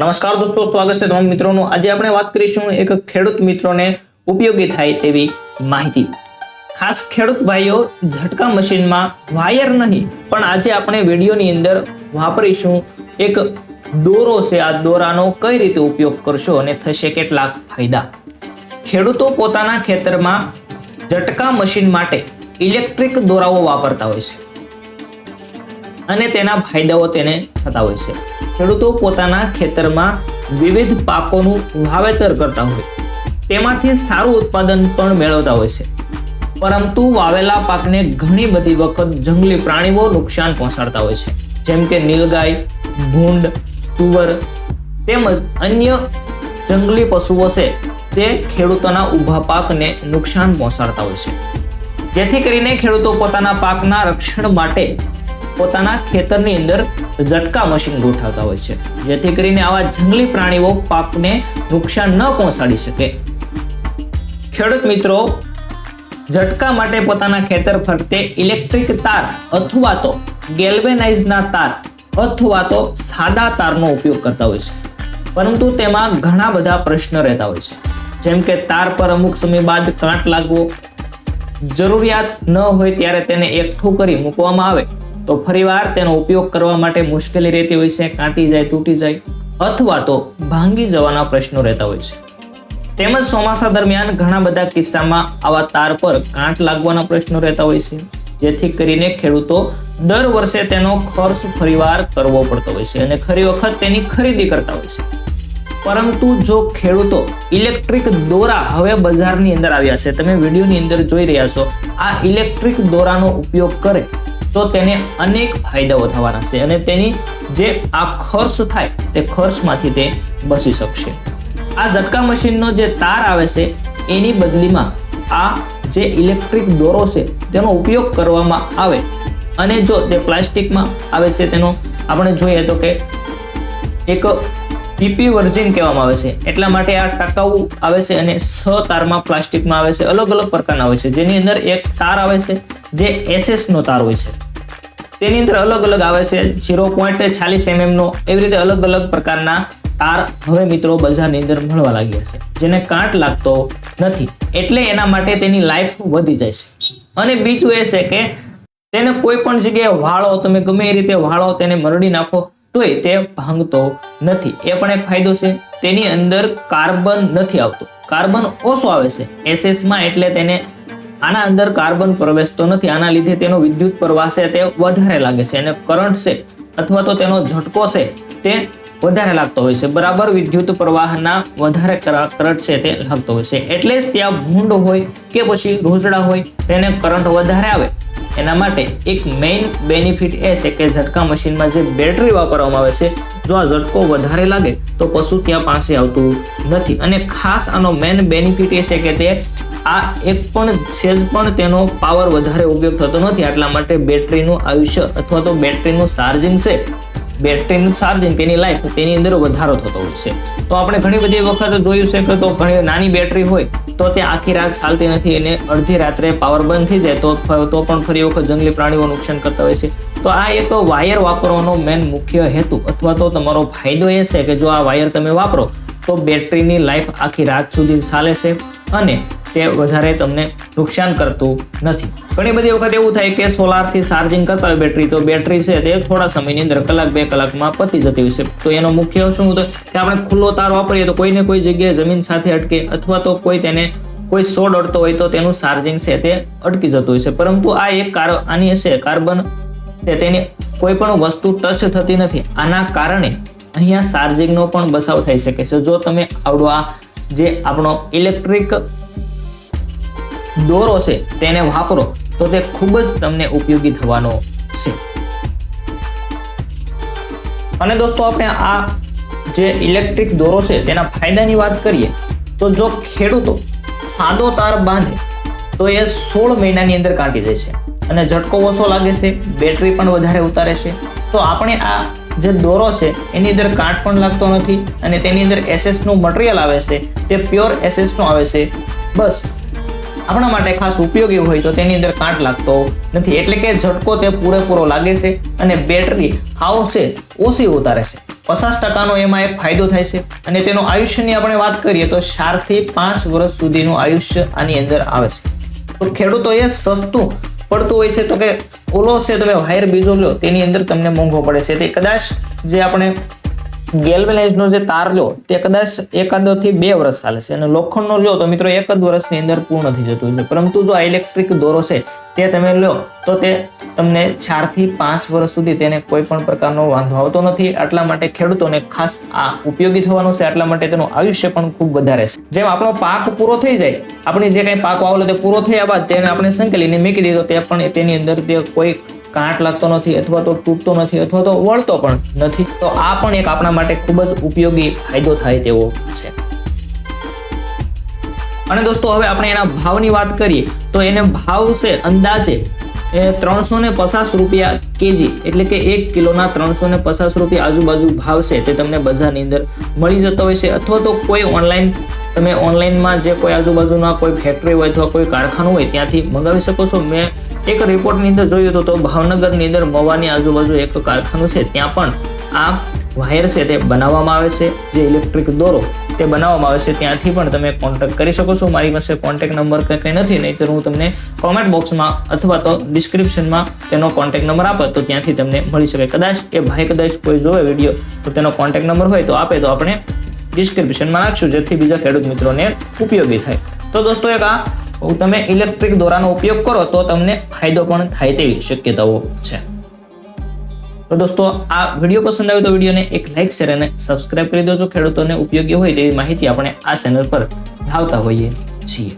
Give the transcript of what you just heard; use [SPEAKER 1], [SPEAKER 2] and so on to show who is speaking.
[SPEAKER 1] નમસ્કાર દોસ્તો, સ્વાગત છે તમામ મિત્રોનું. આજે આપણે વાત કરીશું એક ખેડૂત મિત્રોને ઉપયોગી થાય તેવી માહિતી. ખાસ ખેડૂત ભાઈઓ, ઝટકા મશીનમાં વાયર નહીં, પણ આજે આપણે વિડીયોની અંદર વાપરીશું એક દોરો છે. આ દોરાનો કઈ રીતે ઉપયોગ કરશો અને થશે કેટલાક ફાયદા? ખેડૂતો પોતાના ખેતરમાં ઝટકા મશીન માટે ઇલેક્ટ્રિક દોરાઓ વાપરતા હોય છે અને તેના ફાયદાઓ તેને થતા હોય છે. ખેડૂતો પોતાના ખેતરમાં વિવિધ પાકોનું વાવેતર કરતા હોય. તેમાંથી સારું ઉત્પાદન પણ મેળવતા હોય છે. પરંતુ વાવેલા પાકને ઘણી બધી વખત જંગલી પ્રાણીઓ નુકસાન પહોંચાડતા હોય છે. જેમ કે નીલગાય, ભૂંડ, તુવર તેમજ અન્ય જંગલી પશુઓ છે તે ખેડૂતોના ઊભા પાકને નુકસાન પહોંચાડતા હોય છે. જેથી કરીને ખેડૂતો પોતાના પાકના રક્ષણ માટે પોતાના ખેતરની અંદર ઝટકા મશીન ગોઠવતા હોય છે. જેથી કરીને આવા જંગલી પ્રાણીઓ પાકને નુકસાન ન પહોંચાડી શકે. ખેડૂત મિત્રો, ઝટકા માટે પોતાના ખેતર ફરતે ઇલેક્ટ્રિક તાર અથવા તો ગેલ્વેનાઇઝના તાર અથવા તો સાદા તારનો ઉપયોગ કરતા હોય છે. પરંતુ તેમાં ઘણા બધા પ્રશ્ન રહેતા હોય છે. જેમ કે તાર પર અમુક સમય બાદ કાંટ લાગવો. જરૂરિયાત ન હોય ત્યારે તેને એકઠું કરી મૂકવામાં આવે. તો ફરીવાર તેનો ઉપયોગ કરવા માટે મુશ્કેલી રહેતી હોય છે, કાંટી જાય, તૂટી જાય અથવા તો ભાંગી જવાના પ્રશ્નો રહેતા હોય છે. તેમજ ચોમાસા દરમિયાન ઘણા બધા કિસ્સામાં આવા તાર પર કાંટ લાગવાના પ્રશ્નો રહેતા હોય છે, જેથી કરીને ખેડૂતો દર વર્ષે તેનો ખર્ચ ફરીવાર કરવો પડતો હોય છે અને ખરી વખત તેની ખરીદી કરતા હોય છે. પરંતુ જો ખેડૂતો ઇલેક્ટ્રિક દોરા હવે બજારની અંદર આવ્યા છે, તમે વિડીયોની અંદર જોઈ રહ્યા છો, આ ઇલેક્ટ્રિક દોરાનો ઉપયોગ કરે તો તેને અનેક ફાયદાઓ થવાના છે અને તેની જે આ ખર્ચ થાય તે ખર્ચમાંથી તે બચી શકશે. આ ઝટકા મશીનનો જે તાર આવે છે, એની બદલીમાં આ જે ઇલેક્ટ્રિક દોરો છે, તેનો ઉપયોગ કરવામાં આવે અને જો તે પ્લાસ્ટિકમાં આવે છે, તેનો આપણે જોઈએ તો કે એક પીપી વર્જિન કહેવામાં આવે છે. એટલા માટે આ ટકાઉ આવે છે અને છ તારમાં પ્લાસ્ટિકમાં આવે છે. અલગ અલગ પ્રકારના આવે છે. જેની અંદર એક તાર આવે છે જે એસએસનો તાર હોય છે. તેની અંદર અલગ અલગ આવે છે. ઝીરો પોઈન્ટ ચાલીસ એમએમ નો એવી રીતે અલગ અલગ પ્રકારના તાર હવે મિત્રો બજારની અંદર મળવા લાગ્યા છે. જેને કાંટ લાગતો નથી. એટલે એના માટે તેની લાઈફ વધી જાય છે. અને બીજું એ છે કે તેને કોઈ પણ જગ્યાએ વાળો, તમે ગમે એ રીતે વાળો તેને મરડી નાખો, તોય તે ભાંગતો નથી. એ પણ એક ફાયદો છે. તેની અંદર કાર્બન નથી આવતો. કાર્બન ઓછો આવે છે. એસએસમાં એટલે તેને આના અંદર કાર્બન પ્રવેશતો નથી, આના લીધે તેનો વિદ્યુત પ્રવાહ છે તે વધારે લાગે છે અને કરંટ છે અથવા તો તેનો ઝટકો છે તે વધારે લાગતો હોય છે. બરાબર, વિદ્યુત પ્રવાહના વધારે કરંટ છે તે લાગતો હોય છે. એટલે જ ત્યાં ભૂંડ હોય કે પછી રોજડા હોય તેને કરંટ વધારે આવે. એના માટે એક મેઇન બેનિફિટ એ છે કે ઝટકા મશીનમાં જે બેટરી વાપરવામાં આવે છે, જો આ ઝટકો વધારે લાગે તો પશુ ત્યાં પાસે આવતું નથી. અને ખાસ આનો મેઇન બેનિફિટ એ છે કે તે આ એક પણ સેજ પણ તેનો પાવર વધારે ઉપયોગ થતો નથી. એટલા માટે બેટરીનું આયુષ્ય અથવા તો બેટરીનું ચાર્જિંગ છે. બેટરીનું ચાર્જિંગ તેની લાઈફ તેની અંદર વધારો થતો હોય છે. તો આપણે ઘણી બધી વખત જોયું છે કે તો ઘણી નાની બેટરી હોય તો તે આખી રાત ચાલતી નથી અને અડધી રાત્રે પાવર બંધ થઈ જાય તો તો પણ ફરી વખત જંગલી પ્રાણીઓ નુકસાન કરતા હોય છે. તો આ એક વાયર વાપરવાનો મેન મુખ્ય હેતુ અથવા તો તમારો ફાયદો એ છે કે જો આ વાયર તમે વાપરો તો બેટરીની લાઈફ આખી રાત સુધી ચાલે છે અને તે વધારે તમને નુકસાન કરતું નથી. ઘણી બધી વખત એવું થાય કે સોલારથી ચાર્જિંગ કરતા હોય બેટરી તો બેટરી છે તે થોડા સમયની અંદર કલાક, બે કલાકમાં પતી જતી હોય છે. તો એનો મુખ્ય શું હતો કે આપણે ખુલ્લો તાર વાપરીએ તો કોઈને કોઈ જગ્યાએ જમીન સાથે અટકે અથવા તો કોઈ તેને કોઈ સોડ અડતો હોય તો તેનું ચાર્જિંગ છે તે અટકી જતું હોય છે. પરંતુ આ એક કાર, આની છે કાર્બન તે તેની કોઈ પણ વસ્તુ ટચ થતી નથી. આના કારણે અહીંયા ચાર્જિંગનો પણ બચાવ થઈ શકે છે. જો તમે આવડો આ જે આપણો ઇલેક્ટ્રિક દોરો છે, તેને વાપરો, તો તે ખૂબ જ તમને ઉપયોગી થવાનો છે. અને દોસ્તો, આપણે આ જે ઇલેક્ટ્રિક દોરો છે, તેના ફાયદાની વાત કરીએ, તો જો ખેડૂતો સાદો તાર બાંધે, તો એ સોળ મહિનાની અંદર કાઢી દે છે. અને ઝટકો ઓછો લાગે છે, બેટરી પણ વધારે ઉતારે છે. તો આપણે આ જે દોરો છે, એની અંદર કાંટ પણ લાગતો નથી, અને તેની અંદર એસેસનું મટીરિયલ આવે છે, તે પ્યોર એસએસનું આવે છે. બસ આપણા માટે ખાસ ઉપયોગી હોય તો તેની અંદર કાંટ લાગતો નથી. એટલે કે ઝટકો તે પૂરેપૂરો લાગે છે અને બેટરી હાવ છે, ઓછી ઉતારે છે. પચાસ ટકાનો એમાં એક ફાયદો થાય છે. અને તેનો આયુષ્યની આપણે વાત કરીએ તો ચારથી પાંચ વર્ષ સુધીનું આયુષ્ય આની અંદર આવે છે. તો ખેડૂતોએ સસ્તું પડતું હોય છે તો કે ઓલો છે તમે વાયર બીજો લો, તેની અંદર તમને મોંઘો પડે છે. તે કદાચ જે આપણે ગેલ્વેનાઇઝનો જે તાર લો તે કદાચ એકાદો થી બે વર્ષ ચાલે છે. અને લોખંડનો લો તો મિત્રો એક જ વર્ષની અંદર પૂર્ણ થઈ જતું છે. પરંતુ જો આ ઇલેક્ટ્રિક દોરો છે, તે તમે લો તો તે તમને ચારથી પાંચ વર્ષ સુધી તેને કોઈ પણ પ્રકારનો વાંધો આવતો નથી. એટલા માટે ખેડૂતોને ખાસ આ ઉપયોગી થવાનું છે. એટલા માટે તેનું આયુષ્ય પણ ખૂબ વધારે છે. જેમ આપણો પાક પૂરો થઈ જાય, આપણે જે કંઈ પાક વાવેલો તે પૂરો થયા બાદ તેને આપણે સંકેલીને મૂકી દીધો તે પણ તેની અંદર તે કોઈ કાંટ લાગતો નથી અથવા તો તૂટતો નથી અથવા તો વળતો પણ નથી, તો આ પણ એક આપણા માટે ખૂબ જ ઉપયોગી ફાયદો થાય તેવો છે. અને દોસ્તો, હવે આપણે એના ભાવની વાત કરીએ, તો એને ભાવ છે અંદાજે એ ત્રણસો ને પચાસ રૂપિયા કેજી, એટલે કે એક કિલોના ત્રણસો ને પચાસ રૂપિયા આજુબાજુ ભાવ છે તે તમને બજારની અંદર મળી જતો હોય છે, અથવા તો કોઈ ઓનલાઈન તમે ઓનલાઈનમાં જે કોઈ આજુબાજુના કોઈ ફેક્ટરી હોય અથવા કોઈ કારખાનું હોય ત્યાંથી મંગાવી શકો છો. મેં એક રિપોર્ટની અંદર જોયું તો ભાવનગરની અંદર મવાની આજુબાજુ એક કારખાનું છે. ત્યાં પણ આ વાયર છે તે બનાવવામાં આવે છે. જે ઇલેક્ટ્રિક દોરો તે બનાવવામાં આવે છે. ત્યાંથી પણ તમે કોન્ટેક્ટ કરી શકો છો. મારી પાસે કોન્ટેક્ટ નંબર કંઈ કંઈ નથી નહીં તો હું તમને કોમેન્ટ બોક્સમાં અથવા તો ડિસ્ક્રિપ્શનમાં તેનો કોન્ટેક્ટ નંબર આપો તો ત્યાંથી તમને મળી શકે. કદાચ એ ભાઈ કદાચ કોઈ જોવે વીડિયો તો તેનો કોન્ટેક્ટ નંબર હોય તો આપે તો આપણે ડિસ્ક્રિપ્શનમાં નાખશું, જેથી બીજા ખેડૂત મિત્રોને ઉપયોગી થાય. તો દોસ્તો એક આ તમે ઇલેક્ટ્રિક દોરાનો ઉપયોગ કરો તો તમને ફાયદો પણ થાય તેવી શક્યતાઓ છે. તો દોસ્તો, આ વીડિયો પસંદ આવ્યો તો વિડીયોને એક લાઇક શેર અને સબસ્ક્રાઇબ કરી દેજો. ખેડૂતોને ઉપયોગી હોય તેવી માહિતી આપણે આ ચેનલ પર લાવતા હોઈએ છીએ.